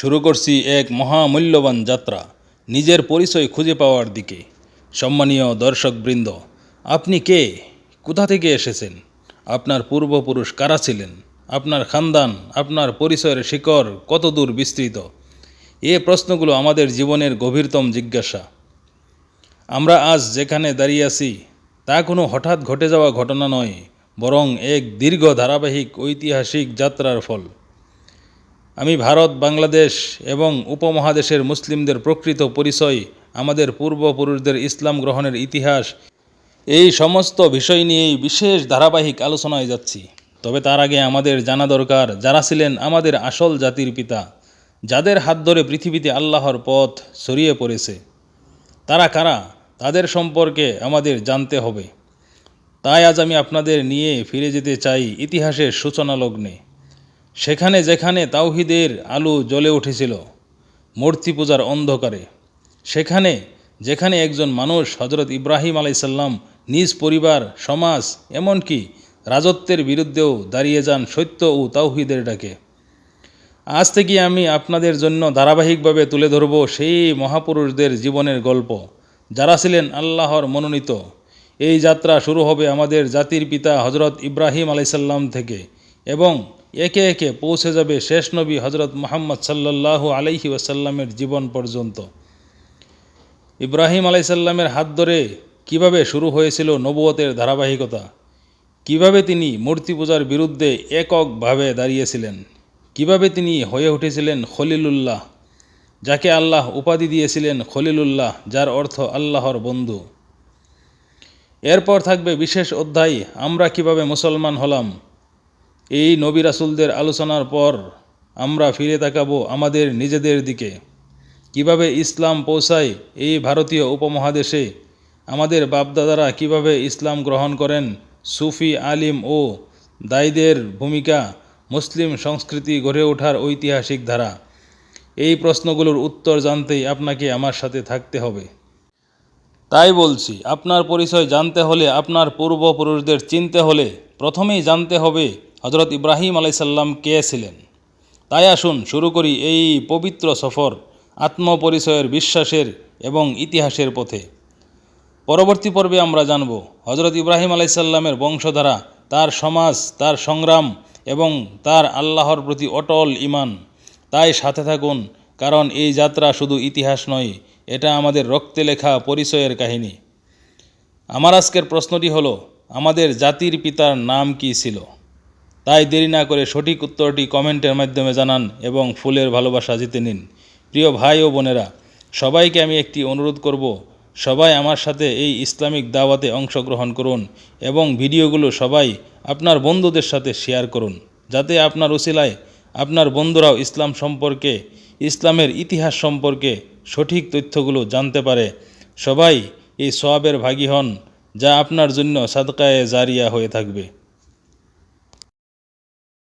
শুরু করছি এক মহামূল্যবান যাত্রা, নিজের পরিচয় খুঁজে পাওয়ার দিকে। সম্মানীয় দর্শকবৃন্দ, আপনি কে? কোথা থেকে এসেছেন? আপনার পূর্বপুরুষ কারা ছিলেন? আপনার খানদান, আপনার পরিচয়ের শিকড় কতদূর বিস্তৃত? এ প্রশ্নগুলো আমাদের জীবনের গভীরতম জিজ্ঞাসা। আমরা আজ যেখানে দাঁড়িয়ে আছি, তা কোনো হঠাৎ ঘটে যাওয়া ঘটনা নয়, বরং এক দীর্ঘ ধারাবাহিক ঐতিহাসিক যাত্রার ফল। আমি ভারত, বাংলাদেশ এবং উপমহাদেশের মুসলিমদের প্রকৃত পরিচয়, আমাদের পূর্বপুরুষদের ইসলাম গ্রহণের ইতিহাস, এই সমস্ত বিষয় নিয়েই বিশেষ ধারাবাহিক আলোচনায় যাচ্ছি। তবে তার আগে আমাদের জানা দরকার, যারা ছিলেন আমাদের আসল জাতির পিতা, যাদের হাত ধরে পৃথিবীতে আল্লাহর পথ ছড়িয়ে পড়েছে, তারা কারা? তাদের সম্পর্কে আমাদের জানতে হবে। তাই আজ আমি আপনাদের নিয়ে ফিরে যেতে চাই ইতিহাসের সূচনা লগ্নে সেখানে যেখানে তাওহিদের আলো জ্বলে উঠেছিল, মূর্তি পূজার অন্ধকারে, সেখানে যেখানে একজন মানুষ হজরত ইব্রাহিম আলাইসাল্লাম নিজ পরিবার, সমাজ, এমনকি রাজত্বের বিরুদ্ধেও দাঁড়িয়ে যান সত্য ও তাওহিদের ডাকে। আজ থেকে আমি আপনাদের জন্য ধারাবাহিকভাবে তুলে ধরব সেই মহাপুরুষদের জীবনের গল্প, যারা ছিলেন আল্লাহর মনোনীত। এই যাত্রা শুরু হবে আমাদের জাতির পিতা হজরত ইব্রাহিম আলাইসাল্লাম থেকে এবং একে একে পৌঁছে যাবে শেষ নবী হজরত মোহাম্মদ সাল্লাল্লাহু আলাইহি ওয়াসাল্লামের জীবন পর্যন্ত। ইব্রাহিম আলাইসাল্লামের হাত ধরে কীভাবে শুরু হয়েছিল নবুয়তের ধারাবাহিকতা? কীভাবে তিনি মূর্তি পূজার বিরুদ্ধে এককভাবে দাঁড়িয়েছিলেন? কীভাবে তিনি হয়ে উঠেছিলেন খলিলুল্লাহ, যাকে আল্লাহ উপাধি দিয়েছিলেন খলিলুল্লাহ, যার অর্থ আল্লাহর বন্ধু? এরপর থাকবে বিশেষ অধ্যায়, আমরা কীভাবে মুসলমান হলাম? এই নবী রাসুলদের আলোচনার পর আমরা ফিরে তাকাবো আমাদের নিজেদের দিকে। কীভাবে ইসলাম পৌঁছায় এই ভারতীয় উপমহাদেশে? আমাদের বাপদাদারা কীভাবে ইসলাম গ্রহণ করেন? সুফি, আলিম ও দায়ীদের ভূমিকা মুসলিম সংস্কৃতি গড়ে ওঠার ঐতিহাসিক ধারা। এই প্রশ্নগুলোর উত্তর জানতেই আপনাকে আমার সাথে থাকতে হবে। তাই বলছি, আপনার পরিচয় জানতে হলে, আপনার পূর্বপুরুষদের চিনতে হলে প্রথমেই জানতে হবে হজরত ইব্রাহিম আলাইসাল্লাম কে ছিলেন? তাই আসুন, শুরু করি এই পবিত্র সফর আত্মপরিচয়ের বিশ্বাসের এবং ইতিহাসের পথে। পরবর্তী পর্বে আমরা জানব হজরত ইব্রাহিম আলাইসাল্লামের বংশধারা, তার সমাজ, তার সংগ্রাম এবং তার আল্লাহর প্রতি অটল ইমান তাই সাথে থাকুন, কারণ এই যাত্রা শুধু ইতিহাস নয়, এটা আমাদের রক্তে লেখা পরিচয়ের কাহিনী। আমার আজকের প্রশ্নটি হলো, আমাদের জাতির পিতার নাম কি ছিল? তাই দেরি না করে সঠিক উত্তরটি কমেন্টের মাধ্যমে জানান এবং ফুলের ভালোবাসা জিতে নিন। প্রিয় ভাই ও বোনেরা, সবাইকে আমি একটি অনুরোধ করব, সবাই আমার সাথে এই ইসলামিক দাওয়াতে অংশগ্রহণ করুন এবং ভিডিওগুলো সবাই আপনার বন্ধুদের সাথে শেয়ার করুন, যাতে আপনার উসিলায় আপনার বন্ধুরাও ইসলাম সম্পর্কে, ইসলামের ইতিহাস সম্পর্কে সঠিক তথ্যগুলো জানতে পারে। সবাই এই সোয়াবের ভাগী হন, যা আপনার জন্য সাদকায়ে জারিয়া হয়ে থাকবে।